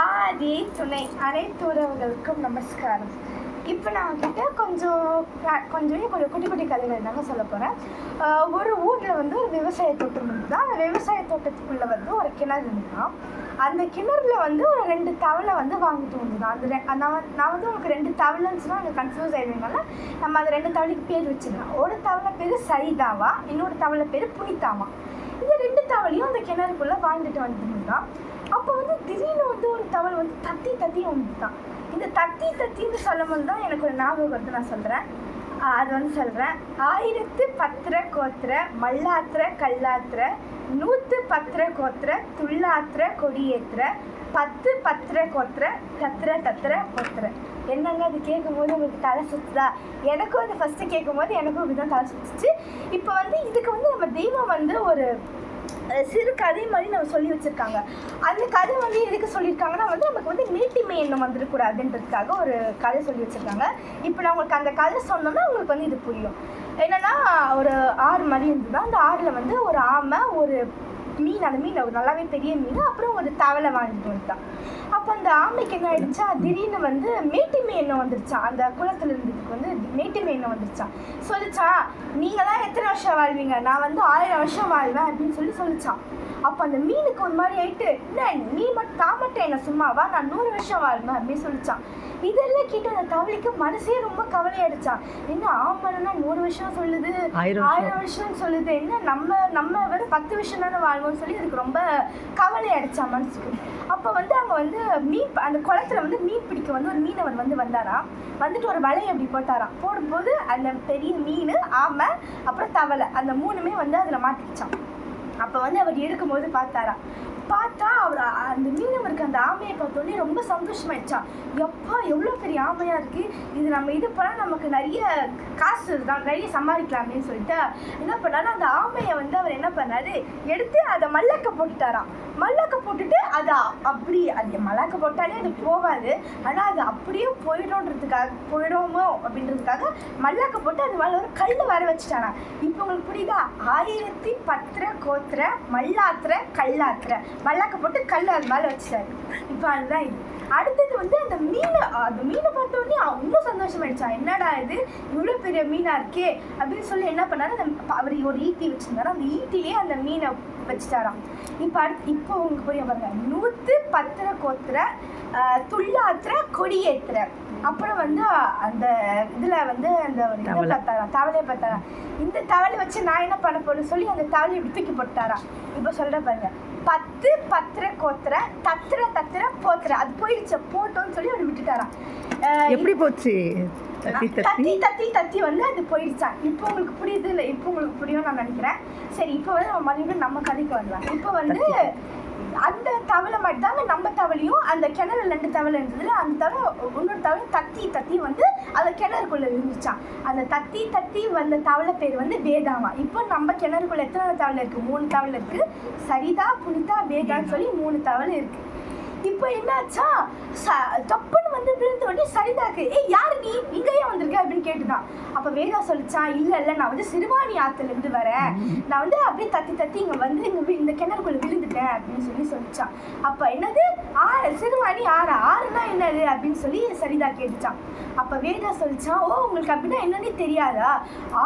ஆதி துணை அனைத்து உறவுகளுக்கும் நமஸ்காரம். இப்போ நான் கிட்ட கொஞ்சம் கொஞ்சம் கொஞ்சம் குட்டி குட்டி கதைகள் தாங்க சொல்ல போகிறேன் ஒரு ஊரில் வந்து ஒரு விவசாய தோட்டம் இருந்தால் அந்த விவசாய தோட்டத்துக்குள்ளே வந்து ஒரு கிணறு இருந்தான் அந்த கிணறுல வந்து ஒரு ரெண்டு தவளை வந்து வாங்கிட்டு வந்துதான் அந்த நான் நான் வந்து உங்களுக்கு ரெண்டு தவளைன்னு சொன்னால் அங்கே கன்ஃபியூஸ் ஆயிடுவீங்கனால நம்ம அந்த ரெண்டு தவளைக்கு பேர் வச்சிடலாம் ஒரு தவளை பேர் சரிதாவா இன்னொரு தவளை பேர் புனிதாவா. இந்த ரெண்டு தவளையும் அந்த கிணறுக்குள்ளே வாழ்ந்துட்டு வந்துருந்தான் அப்போ வந்து திடீர்னு வந்து ஒரு தவள் வந்து தத்தி தத்தி வந்துட்டான். இந்த தத்தி தத்தின்னு சொல்லும்போது தான் எனக்கு ஒரு ஞாபகம் வந்து நான் சொல்கிறேன் அது வந்து சொல்கிறேன் ஆயிரத்து பத்திர கோத்திர மல்லாத்திர கல்லாத்திர நூற்று பத்திர கோத்திர துள்ளாத்திர கொடியேத்திர பத்து பத்திர கோத்திர தத்திர தத்திர கோத்திர. என்னங்க அது கேட்கும்போது உங்களுக்கு தலை சுத்துதா? எனக்கும் அது ஃபஸ்ட்டு கேட்கும்போது எனக்கும் இப்படிதான் தலை சுத்துச்சு. இப்போ வந்து இதுக்கு வந்து நம்ம தெய்வம் வந்து ஒரு சிறு கதை மாதிரி நம்ம சொல்லி வச்சிருக்காங்க. அந்த கதை வந்து எதுக்கு சொல்லியிருக்காங்கன்னா வந்து நமக்கு வந்து மேட்டிமை எண்ணம் வந்துடக்கூடாதுன்றதுக்காக ஒரு கதை சொல்லி வச்சிருக்காங்க. இப்போ நான் உங்களுக்கு அந்த கதை சொன்னோம்னா உங்களுக்கு வந்து இது புரியும். என்னன்னா ஒரு ஆறு மாதிரி இருந்தது. அந்த ஆறில் வந்து ஒரு ஆமை ஒரு மீன் அந்த மீன் ஒரு நல்லாவே பெரிய மீன். அப்புறம் ஒரு தவளை வாழ்ந்துட்டு வந்துட்டான். அப்போ அந்த ஆமைக்கு என்ன ஆயிடுச்சா? திடீர்னு வந்து மேட்டிமை எண்ணம் வந்துருச்சான் அந்த குளத்துல இருந்ததுக்கு வந்து மேட்டிமை எண்ணம் வந்துருச்சான் சொல்லிச்சான் நீங்களாம் எத்தனை வருஷம் வாழ்வீங்க? நான் வந்து ஆயிரம் வருஷம் வாழ்வேன் அப்படின்னு சொல்லி சொல்லிச்சான் அப்போ அந்த மீனுக்கு ஒரு மாதிரி ஆயிட்டு என்ன நீ மட்டும் தான் மட்டும் என்ன சும்மாவா நான் நூறு வருஷம் வாழ்வேன் அப்படின்னு சொல்லிச்சான் இதெல்லாம் கேட்டு அந்த தவளைக்கு மனசே ரொம்ப கவலையாயிடுச்சான் என்ன ஆமனா நூறு வருஷம் சொல்லுது ஆயிரம் வருஷம். சொல்லுது. என்ன நம்ம நம்ம வெறும் பத்து வருஷம் தானே அப்படின்னு சொல்லி அதுக்கு ரொம்ப கவலை அடிச்சா மனசுக்கு. அப்போ வந்து அங்கே வந்து மீன் அந்த குளத்துல வந்து மீன் பிடிக்க வந்து ஒரு மீனவர் வந்து வந்தாராம். வந்துட்டு ஒரு வலையை அப்படி போட்டாராம். போடும்போது அந்த பெரிய மீன் ஆமை அப்புறம் தவளை அந்த மூணுமே வந்து அதில் மாட்டிக்கிச்சான் அப்போ வந்து அவர் எடுக்கும்போது பார்த்தாராம். பார்த்தா அவர் அந்த அந்த இருக்க அந்த ஆமையை பார்த்தோன்னே ரொம்ப சந்தோஷமாயிடுச்சா. எப்பா எவ்வளோ பெரிய ஆமையாக இருக்குது இது நம்ம இது பண்ணால் நமக்கு நிறைய காசு தான் நிறைய சம்பாதிக்கலாமேன்னு சொல்லிட்டு என்ன பண்ணாரு அந்த ஆமையை வந்து அவர் என்ன பண்ணாரு? எடுத்து அதை மல்லக்க போட்டுட்டாராம். மல்லக்க போட்டுட்டு அதை அப்படி அது மல்லாக்க போட்டாலே அது போகாது ஆனால் அது அப்படியே போயிடும்ன்றதுக்காக போயிடுமோ அப்படின்றதுக்காக மல்லாக்க போட்டு அது மேலே ஒரு கல் வர வச்சுட்டாராம். இப்போ உங்களுக்கு புரியுதா? ஆயிரத்தி பத்திர கோத்திர மல்லாத்திர கல்லாத்திர. மல்லாக்க போட்டு கல் அது மேலே வச்சுட்டாரு. இப்போ அதுதான் இது. அடுத்தது வந்து அந்த மீனை அந்த மீனை பார்த்த உடனே இன்னும் சந்தோஷமாயிடுச்சான் என்னடா இது? இவ்வளோ பெரிய மீனா இருக்கே. அப்படின்னு சொல்லி என்ன பண்ணாரு? அந்த அவர் ஒரு ஈட்டி வச்சிருந்தாரு. அந்த ஈட்டிலேயே அந்த மீனை வச்சுட்டாராம். இப்போ அடுத்து இப்போ உங்களுக்கு புரிய பாருங்க நூற்று பத்திர கோத்திர துள்ளாத்திர கொடியேத்துற அப்புறம் வந்து அந்த இதுல வந்து அந்த ஒரு இதை தவளை. பார்த்தாராம். தவளையை பார்த்தாராம். இந்த தவளை வச்சு நான் என்ன பண்ண போறேன்னு சொல்லி அந்த தவளையை இப்படி தூக்கி போட்டாராம் இப்போ சொல்ற பாருங்க. பத்து பத்திர கோத்திர தத்திர தத்திர போத்திர. அது போயிடுச்சு. போட்டோம்னு சொல்லி அவர் விட்டுட்டாராம். ஆஹ் எப்படி போச்சு? தத்தி தத்தி தத்தி? வந்து அது போயிடுச்சான் இப்போ உங்களுக்கு புரியுது இல்லை? இப்போ உங்களுக்கு புரியும் நான் நினைக்கிறேன். சரி இப்போ வந்து நம்ம மறுபடியும் நம்ம கதைக்கு வரலாம் இப்போ வந்து அந்த தவளை மட்டும் தாங்க நம்ம தவளையும் அந்த கிணறு ரெண்டு தவளை இருந்ததுல அந்த தவளை இன்னொரு தவளை தத்தி தத்தி வந்து அந்த கிணறுக்குள்ள இருந்துச்சான் அந்த தத்தி தத்தி வந்த தவளை பேர் வந்து வேதாமா இப்போ நம்ம கிணறுக்குள்ள எத்தனை தவளை இருக்கு? மூணு தவளை இருக்கு. சரிதா புனிதா வேதான்னு சொல்லி மூணு தவளை இருக்கு. இப்போ என்னாச்சா ச தப்புன்னு வந்து சரிதாக்கு ஏய் யாரு நீ? இங்க ஏன் வந்திருக்க? அப்படின்னு கேட்டுதான் அப்ப வேதா சொல்லிச்சான் இல்ல இல்ல நான் வந்து சிறுவாணி ஆத்துல இருந்து வரேன். நான் வந்து அப்படியே தத்தி தத்தி இங்க வந்து இங்க இந்த கிணறுக்குள்ள விழுந்துட்டேன் அப்படின்னு சொல்லி சொல்லிச்சான் அப்ப என்னது? ஆறு சிறுவாணி ஆறா? ஆறுனா என்னது? அப்படின்னு சொல்லி சரிதா கேட்டுச்சான் அப்ப வேதா சொல்லிச்சான் ஓ உங்களுக்கு அப்படின்னா என்னன்னே தெரியாதா?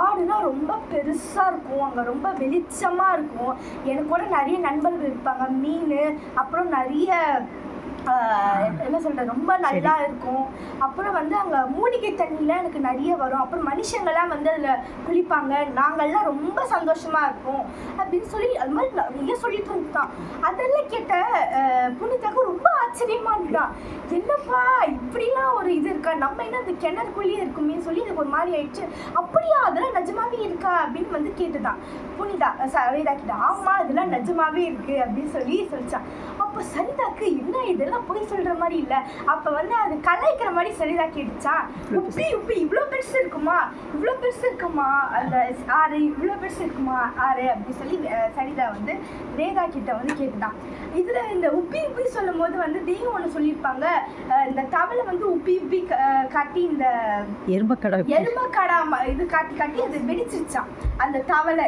ஆடுனா ரொம்ப பெருசா இருக்கும். அங்க ரொம்ப வெளிச்சமா இருக்கும். எனக்கு கூட நிறைய நண்பர்கள் இருப்பாங்க. மீன் அப்புறம் நிறைய என்ன சொல்றது ரொம்ப நல்லா இருக்கும். அப்புறம் வந்து அங்க மூலிகை தண்ணிலாம் எனக்கு நிறைய வரும். அப்புறம் மனுஷங்கெல்லாம் வந்து அதுல குளிப்பாங்க. நாங்கெல்லாம் ரொம்ப சந்தோஷமா இருப்போம். அப்படின்னு சொல்லி அது மாதிரி நிறைய சொல்லிட்டு இருந்தான் அதெல்லாம் கேட்ட புனிதாக்கு ரொம்ப ஆச்சரியமா இருந்தான் என்னப்பா இப்படிலாம் ஒரு இது இருக்கா? நம்ம என்ன அந்த கிணறுக்குள்ளேயே இருக்குமே சொல்லி எனக்கு ஒரு மாதிரி ஆயிடுச்சு. அப்படியா அதெல்லாம் நிஜமாவே இருக்கா? அப்படின்னு வந்து கேட்டுதான். புனிதா ச- வேதா கிட்ட ஆமா இதெல்லாம் நிஜமாவே இருக்கு அப்படின்னு சொல்லி சொல்லிச்சான். அப்போ சரிதாக்கு என்ன இதெல்லாம் போய் சொல்ற மாதிரி இல்ல. அப்ப வந்து அது கலாய்க்கிற மாதிரி சரிதா கேட்டுச்சான் உப்பி உப்பி இவ்வளோ பெருசு இருக்குமா? இவ்வளோ பெருசு இருக்குமா? அந்த ஆறு இவ்வளோ பெருசு இருக்குமா? ஆறு அப்படின்னு சொல்லி சரிதா வந்து வேதா கிட்ட வந்து கேட்டுதான். இதுல இந்த உப்பி உப்பி சொல்லும் போது வந்து தெய்வம் ஒன்று சொல்லியிருப்பாங்க. இந்த தவளை வந்து உப்பி உப்பி காட்டி இந்த எருமக்கடா ம- இது காட்டி காட்டி அது வெடிச்சிருச்சான் அந்த தவளை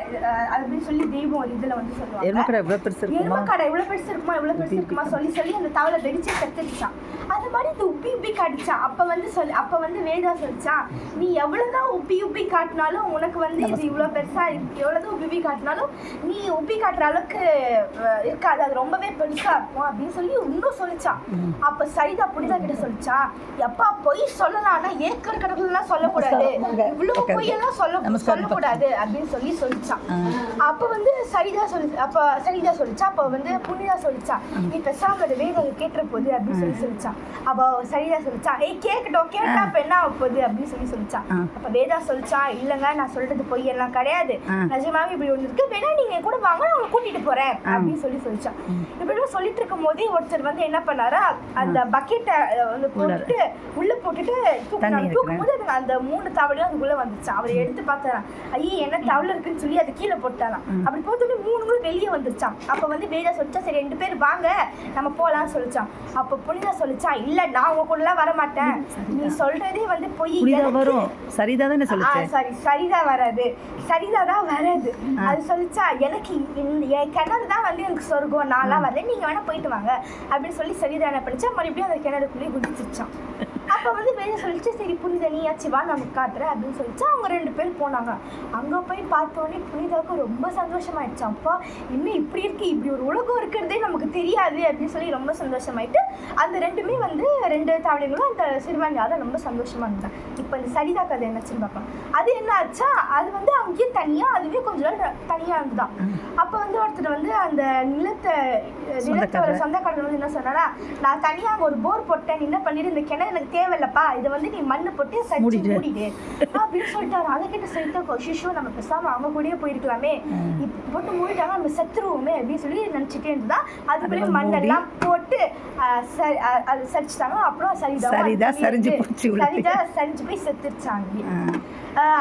அப்படின்னு சொல்லி தெய்வம் இதுல வந்து சொல்லுவாங்க. எறும்பக்கடை எவ்வளோ பெருசு இருக்குமா? எருமக்கடை எவ்வளவு பெருசு இருக்குமா? எவ்வளவு பெருசு இருக்குமா சொல்லி சொல்லி அந்த தவளை வெடிச்சு செத்துருச்சான் அது மாதிரி இந்த உப்பி உப்பி காட்டிச்சான் அப்ப வந்து சொல்லி அப்ப வந்து வேதா சொல்லிச்சான் நீ எவ்வளவுதான் உப்பி உப்பி காட்டினாலும் உனக்கு வந்து இது இவ்வளவு பெருசா இருக்கு. எவ்வளவுதான் உப்பி உப்பி காட்டினாலும் நீ உப்பி காட்டுற அளவுக்கு இருக்காது. அது ரொம்பவே பெருசா இருக்கும். அப்படின்னு சொல்லி இன்னும் சொல்லிச்சான் அப்ப சரிதா புனிதா கிட்ட சொல்லிச்சான் எப்பா பொய் சொல்லலாம். ஆனா ஏக்கர் கணக்குலாம் சொல்லக்கூடாது. இவ்வளவு பொய்யெல்லாம் சொல்ல. சொல்லக்கூடாது. அப்படின்னு சொல்லி சொல்லிச்சான். அப்ப வந்து சரிதா சொல்லி அப்ப சரிதா சொல்லிச்சா. அப்ப வந்து புனிதா சொல்லிச்சா நீ பேசாம அது வேதம் கேட்டுற போகுது அப்படின்னு சொல்லி சொல்லிச்சா. அப்ப சரிதா சொல்லிச்சா. ஏய் கேட்கட்டும் கேட்டா அப்ப என்ன ஆக போகுது? அப்படின்னு சொல்லி சொல்லிச்சா. ஆ. அப்ப வேதா சொல்லிச்சா இல்லங்க நான் சொல்றது பொய் எல்லாம் கிடையாது. நிஜமாவே இப்படி ஒண்ணு இருக்கு. வேணா நீங்க என் கூட வாங்க நான் உங்களை கூட்டிட்டு போறேன். அப்படின்னு சொல்லி சொல்லிச்சா. இப்படிலாம் சொல்லிட்டு இருக்கும் போதே ஒருத்தர் வந்து என்ன பண்ணாரா அந்த பக்கெட்டை வந்து போட்டுட்டு உள்ள போட்டுட்டு தூக்கும் போது அந்த மூணு தவளையும் அதுக்குள்ள வந்துச்சு அவர் எடுத்து பார்த்தாராம். ஐயே என்ன தவளை இருக்குன்னு சொல்லி அது கீழே போட்டாராம். அப்படி போட்டுட்டு மூணு மூணு வெளியே வந்துருச்சான் அப்ப வந்து வேதா சொல்லிச்சா சரி ரெண்டு பேர் வாங்க. நம்ம போலாம்னு சொல்லிச்சான். அப்ப புனிதா சொல்லிச்சான் இல்ல நான் உங்க கூட எல்லாம் வர மாட்டேன் நீ சொல்றதே வந்து பொய். வரும். சரிதா தானே சொல்லுச்சு? சாரி. சரிதா வராது. சரிதா தான் வராது. அது சொல்லிச்சா எனக்கு என் கிணறு தான் வந்து எனக்கு சொர்க்கம். நான்லாம் வரல. நீங்க வேணா போயிட்டு வாங்க. அப்படின்னு சொல்லி சரிதா என்ன பண்ணிச்சா மறுபடியும் அந்த கிணறுக்குள்ளேயே குதிச்சிருச்சான். அப்போ வந்து வேலை சொல்லிச்சு சரி புனித நீயாச்சு வா நான் காட்டுறேன் அப்படின்னு சொல்லிச்சு அவங்க ரெண்டு பேரும் போனாங்க. அங்கே போய் பார்த்தோன்னே புனிதாவுக்கு ரொம்ப சந்தோஷமாயிடுச்சு. அப்பா இன்னும் இப்படி இருக்கு? இப்படி ஒரு உலகம் இருக்கிறதே நமக்கு தெரியாது அப்படின்னு சொல்லி ரொம்ப சந்தோஷமாயிட்டு அந்த ரெண்டுமே வந்து ரெண்டு தவளைகளும் அந்த சிறுவாணியால ரொம்ப சந்தோஷமா இருந்தாங்க இப்போ இந்த சரிதா கதை என்னாச்சுன்னு பார்க்கலாம் அது என்ன ஆச்சா? அது வந்து அங்கேயே தனியா அதுவே கொஞ்ச நாள் தனியா இருந்துதான் அப்ப வந்து ஒருத்தர் வந்து அந்த நிலத்தை நிலத்தோட சொந்தக்காரர். வந்து என்ன சொன்னாரா நான் தனியா அங்க ஒரு போர் போட்டேன். நீ என்ன பண்ணிடு? இந்த கிணறு எனக்கு தேவையில்லப்பா. இதை வந்து நீ மண்ணு போட்டு சச்சி மூடிடு. அப்படின்னு சொல்லிட்டாரு. அதை கிட்ட சொல்லிட்டு ஷிஷோ நம்ம பேசாம அவங்க கூடயே போயிருக்கலாமே. இப்ப போட்டு மூடிட்டாங்க நம்ம செத்துருவோமே. அப்படின்னு சொல்லி நினைச்சிட்டே இருந்தா அதுக்குள்ளே அதுல மூடி. மண்ணெல்லாம் போட்டு சரி- அது சரிச்சிட்டாங்க. அப்புறம் சரிதா சரிதா சரிஞ்சு போச்சு. சரிதா சரிஞ்சு போய் செத்துருச்சாங்க.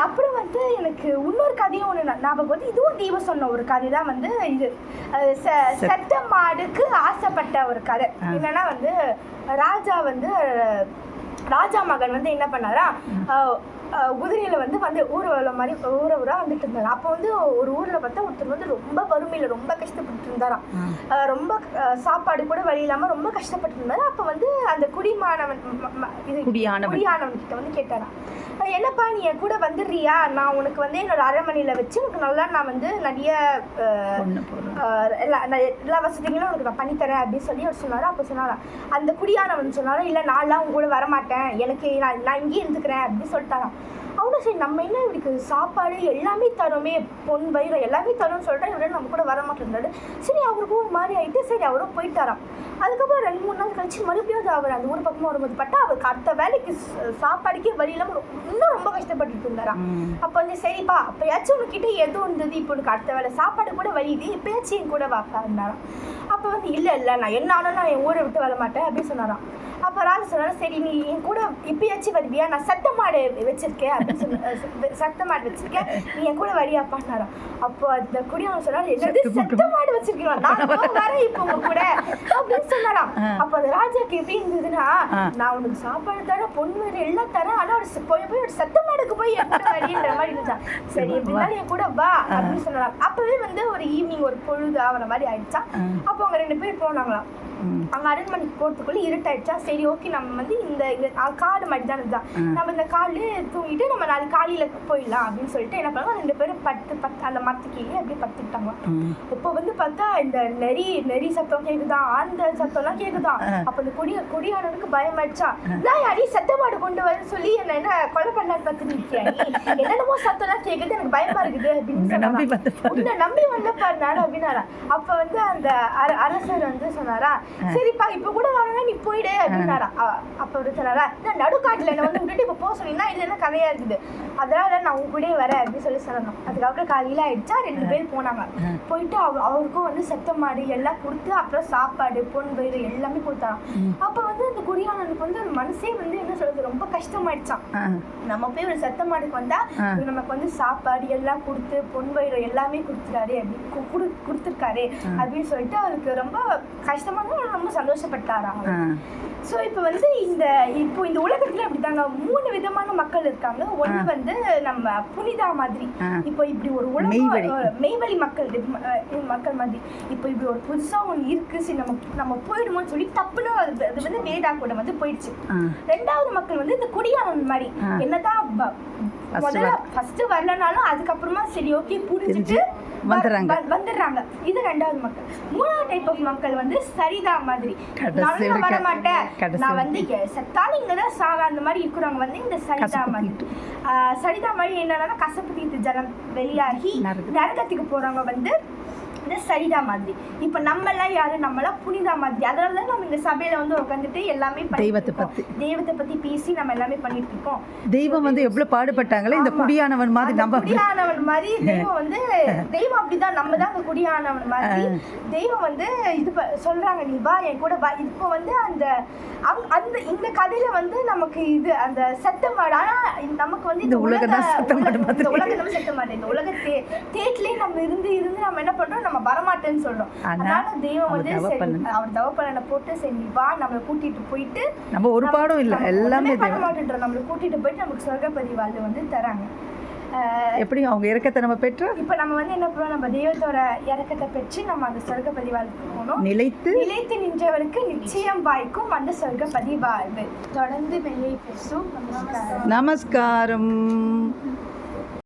அப்புறம் வந்து எனக்கு இன்னொரு கதையும் ஒன்று ஞாபகம் வந்து இதுவும் தெய்வம் சொன்ன ஒரு கதை தான் வந்து இது. செத்த மாடுக்கு ஆசைப்பட்ட ஒரு கதை. என்னன்னா வந்து ராஜா வந்து ராஜா மகன் வந்து என்ன பண்ணாரா குதிரையில வந்து வந்து ஊர்வல மாதிரி ஊர ஊரா வந்துட்டு இருந்தாரு அப்போ வந்து ஒரு ஊர்ல பார்த்தா ஒருத்தர் வந்து ரொம்ப வறுமையில ரொம்ப கஷ்டப்பட்டு இருந்தாராம். ரொம்ப சாப்பாடு கூட வழி இல்லாம ரொம்ப கஷ்டப்பட்டு இருந்தாரு. அப்போ வந்து அந்த குடிமானவன் இது குடியானவன். குடியானவன் கிட்ட வந்து கேட்டாராம். என்னப்பா நீ என் கூட வந்துடுறியா? நான் உனக்கு வந்து என்னோட அரண்மனையில வச்சு உனக்கு நல்லா நான் வந்து நிறைய எல்லா எல்லா வசதிகளும் உனக்கு நான் பண்ணித்தரேன் அப்படின்னு சொல்லி அவர் சொன்னாரு. அப்போ சொன்னாரா அந்த குடியானவன் சொன்னாரா இல்லை நான்லாம் உங்க கூட வரமாட்டேன். எனக்கு நான் நான் இங்கேயே இருந்துக்கிறேன் அப்படின்னு சொல்லிட்டாராம். அவனும் சரி நம்ம என்ன இவருக்கு சாப்பாடு எல்லாமே தரோமே பொன் வயிறு எல்லாமே தரோம்னு சொல்லிட்டா இவரு நம்ம கூட வர மாட்டேங்கிறாரு சரி அவருக்கும் ஒரு மாதிரி ஆயிட்டு சரி அவரும் போயிட்டாராம். அதுக்கப்புறம் ரெண்டு மூணு நாள் கழிச்சு மறுபடியும் அது அவர் அந்த ஊர் பக்கமாக வரும்போது பட்டா அவருக்கு அடுத்த வேலைக்கு சாப்பாடுக்கே வழி இல்லாமல் இன்னும் ரொம்ப கஷ்டப்பட்டுட்டு இருந்தாராம். அப்போ வந்து சரிப்பா அப்பயாச்சும் உனக்கிட்ட எதுவும் இருந்தது இப்போ உனக்கு அடுத்த வேலை சாப்பாடு கூட வழி இது இப்பயாச்சும் என் கூட வாப்பா இருந்தாராம் அப்போ வந்து இல்லை இல்லை நான் என்ன ஆனாலும் நான் என் ஊரை விட்டு வர மாட்டேன் அப்படின்னு சொன்னாராம். அப்போ ராஜா சொன்னாரு சரி நீ என் கூட இப்பயாச்சும் வருவியா? நான் சத்த மாடு வச்சிருக்கேன் அப்படின்னு சத்த மாடு வச்சிருக்கேன். நீ என் கூட வரியாப்பான்னாராம் அப்போ அந்த குடியவன் சொன்னாரு என்னது சத்த மாடு வச்சிருக்கீங்களா? நான் வரேன் இப்போ உங்க கூட. அப்படின்னு சொன்னாராம் அப்போ அந்த ராஜாக்கு எப்படி இருந்ததுன்னா. நான் உனக்கு சாப்பாடு தரேன் பொண்ணு எல்லாம் தரேன் ஆனா ஒரு போய் போய் ஒரு சத்த மாடுக்கு போய் என் கூட வரின்ற மாதிரி இருந்தான் சரி எப்படினாலும் என் கூட வா அப்படின்னு சொல்லலாம் அப்பவே வந்து ஒரு ஈவினிங் ஒரு பொழுது ஆகிற மாதிரி ஆயிடுச்சான் அப்போ அவங்க ரெண்டு பேர் போனாங்களாம். அங்க அரண்மனைக்கு போறதுக்குள்ள இருட்டாயிடுச்சா? சரி ஓகே நம்ம வந்து இந்த இந்த காடு மாதிரி தான் இதுதான் நம்ம இந்த காடுலயே தூங்கிட்டு நம்ம நாளைக்கு காலையில போயிடலாம் அப்படின்னு சொல்லிட்டு என்ன பண்ணாங்க? ரெண்டு பேரும் பத்து பத்து அந்த மரத்து கீழே அப்படியே பத்துக்கிட்டாங்க. இப்போ வந்து பார்த்தா இந்த நெறி நெறி சத்தம் கேக்குதா? ஆந்த சத்தம்லாம் கேக்குதா? ஆ. அப்ப இந்த குடி குடியானவனுக்கு பயமாயிடுச்சா? நான் அடி சத்தமாடு கொண்டு வர சொல்லி என்ன என்ன கொலை பண்ணான்னு பார்த்து நிற்கியா நீ? என்னென்னமோ சத்தம்லாம் கேக்குது எனக்கு பயமா இருக்குது அப்படின்னு நம்பி. வந்து பாரு. நானும் அப்படின்னாரா. அப்ப வந்து அந்த அர- அரசர் வந்து சொன்னாரா சரிப்பா இப்ப கூட வரணும் நீ போயிடு அப்படின்னாரா. அப்ப அவர் சொன்னாரா நான் நடுக்காட்டுல என்ன வந்து விட்டுட்டு இப்ப போக சொன்னீங்கன்னா இது என்ன கதையா இருக்குது? அதனால நான் உங்க கூடயே வரேன் அப்படின்னு சொல்லி சொல்லணும் அதுக்கப்புறம் காலையில ஆயிடுச்சா ரெண்டு பேர் போனாங்க. போயிட்டு அவ அவருக்கும் வந்து செத்த மாடு எல்லாம் கொடுத்து அப்புறம் சாப்பாடு பொன் வயிறு எல்லாமே கொடுத்தாராம். அப்ப வந்து அந்த குடியானனுக்கு வந்து ஒரு மனசே வந்து என்ன சொல்றது ரொம்ப கஷ்டமாயிடுச்சான். நம்ம போய் ஒரு செத்த மாடுக்கு வந்தா நமக்கு வந்து சாப்பாடு எல்லாம் கொடுத்து பொன் வயிறு எல்லாமே கொடுத்துட்டாரு அப்படி கு- குடு- கொடுத்துருக்காரு அப்படின்னு சொல்லிட்டு அவருக்கு ரொம்ப கஷ்டமா ரொம்ப சந்தோஷப்பட்டாராம் ஆ. ஸோ இப்போ வந்து இந்த இப்போ இந்த உலகத்துல அப்படிதாங்க மூணு விதமான மக்கள் இருக்காங்க. ஒன்று வந்து நம்ம புனிதா மாதிரி. இப்போ இப்படி ஒரு உலகம் மெய்வழி. மக்கள் மக்கள் மாதிரி. இப்போ இப்படி ஒரு புதுசா ஒன்று இருக்கு சரி நம்ம நம்ம போயிடுமோன்னு சொல்லி தப்புன்னு அது அது வந்து வேதா கூட வந்து போயிடுச்சு. ரெண்டாவது மக்கள் வந்து இந்த குடியானவன் மாதிரி. என்னதான் முதல்ல ஃபர்ஸ்ட் வரலனாலும் அதுக்கப்புறமா சரி ஓகே புரிஞ்சுட்டு வந்துடுறாங்க. வந்துடுறாங்க இது ரெண்டாவது மக்கள் மூணாவது டைப் ஆஃப் மக்கள் வந்து சரிதா மாதிரி நான் வர. மாட்டேன் நான் வந்து செத்தாலும் இங்க தான் சாவேன் அந்த மாதிரி இருக்கிறவங்க வந்து இந்த சரிதா மாதிரி சரிதா மாதிரி என்னன்னா கசப்பு தீட்டு ஜலம் வெளியாகி. நரகத்துக்கு போறவங்க வந்து இந்த சரிதா மாதிரி இப்போ நம்மளாம் யாரு நம்மளாம் புனிதா மாதிரி அதனால தான் நம்ம இந்த சபையில வந்து உட்காந்துட்டு எல்லாமே தெய்வத்தை. பத்தி. தெய்வத்தை பத்தி பேசி நம்ம எல்லாமே பண்ணிட்டு இருக்கோம் தெய்வம் வந்து எவ்வளவு பாடுபட்டாங்களே இந்த. குடியானவன் மாதிரி நம்ம குடியானவன் மாதிரி தெய்வம் வந்து தெய்வம் அப்படிதான் நம்ம தான் குடியானவன் மாதிரி தெய்வம் வந்து இது சொல்றாங்க நீ வா என் கூட வா. இப்போ வந்து அந்த அந்த இந்த கதையில வந்து நமக்கு இது அந்த செத்த மாடு ஆனா நமக்கு வந்து இந்த உலக- உலக-. இந்த உலகம் நம்ம செத்த மாடு. இந்த உலக தே தேட்லயே நம்ம இருந்து இருந்து நம்ம என்ன பண்றோம்? நம்ம வரமாட்டேன்னு சொல்றோம். அதனால தெய்வம் வந்து. அவர் தவப்பலனை போட்டு சரி நீ வா நம்மளை கூட்டிட்டு போயிட்டு நம்ம ஒரு பாடம் இல்ல. எல்லாமே பண்ண மாட்டேன்றோம். நம்மளை கூட்டிட்டு போயிட்டு நமக்கு சொர்க்கப்பதி வாழ்வு வந்து தராங்க. எப்படி அவங்க இறக்கத்தை நம்ம பெற்று இப்போ நம்ம வந்து என்ன பண்ணுவோம்? நம்ம தெய்வத்தோட இறக்கத்தை பெற்று நம்ம அந்த சொர்க்கப்பதி வாழ்வுக்கு போகணும். நிலைத்து நிலைத்து நின்றவருக்கு நிச்சயம் வாய்க்கும் அந்த சொர்க்கப்பதி வாழ்வு. தொடர்ந்து மெய்யை பேசும் நமஸ்காரம். நமஸ்காரம்.